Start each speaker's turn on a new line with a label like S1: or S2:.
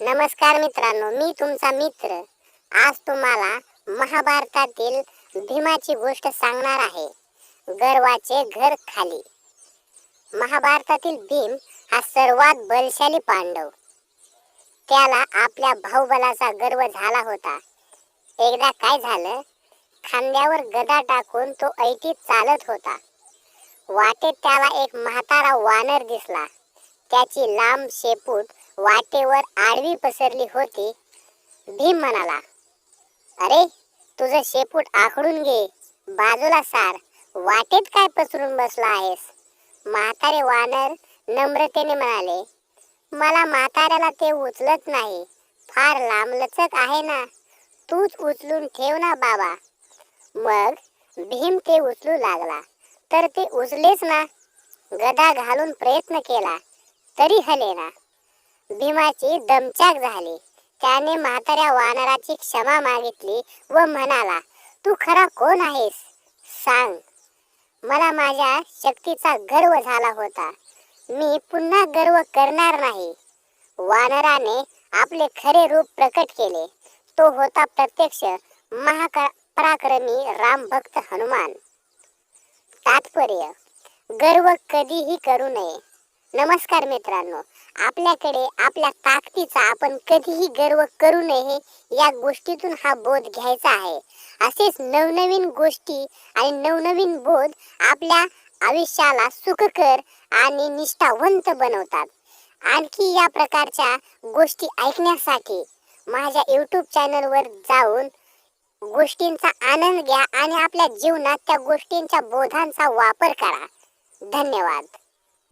S1: नमस्कार मित्रांनो मी तुमचा मित्र. आज तुम्हाला महाभारतातील भीमाची गोष्ट सांगणार आहे. गर्वाचे घर खाली. महाभारतातील भीम हा सर्वात बलशाली पांडव. त्याला आपल्या भाऊबलाचा गर्व झाला होता. एकदा काय झालं? खांद्यावर गदा टाकून तो ऐटीत चालत होता. वाटेत त्याला एक म्हातारा वानर दिसला. त्याची लांब शेपूट वाटेवर आडवी पसरली होती. भीम म्हणाला अरे तुझं शेपूट आखडून घे. बाजूला सार. वाटेत काय पसरून बसला आहेस? म्हातारे वानर नम्रतेने म्हणाले मला म्हाताऱ्याला ते उचलत नाही. फार लांबलचक आहे ना. तूच उचलून ठेव ना बाबा. मग भीम ते उचलू लागला. तर ते उचलेच ना. गदा घालून प्रयत्न केला. तरी हलेना. भीमाची दमचाक झाली. त्याने म्हाताऱ्या वानराची क्षमा मागितली व म्हणाला तू खरा कोण आहेस? सांग. मला माझ्या शक्तीचा गर्व झाला होता. मी पुन्हा गर्व करणार नाही. वानराने आपले खरे रूप प्रकट केले. तो होता प्रत्यक्ष महापराक्रमी रामभक्त हनुमान. तात्पर्य गर्व कधीही करू नये. नमस्कार मित्रांनो आपल्याकडे आपल्या ताकदीचा आपण कधीही गर्व करू नये या गोष्टीतून हा बोध घ्यायचा आहे. असेच नवनवीन गोष्टी आणि नवनवीन बोध आपल्या आयुष्याला सुखकर आणि निष्ठावंत बनवतात. आणखी या प्रकारच्या गोष्टी ऐकण्यासाठी माझ्या यूट्यूब चॅनलवर जाऊन गोष्टींचा आनंद घ्या आणि आपल्या जीवनात त्या गोष्टींच्या बोधांचा वापर करा. धन्यवाद.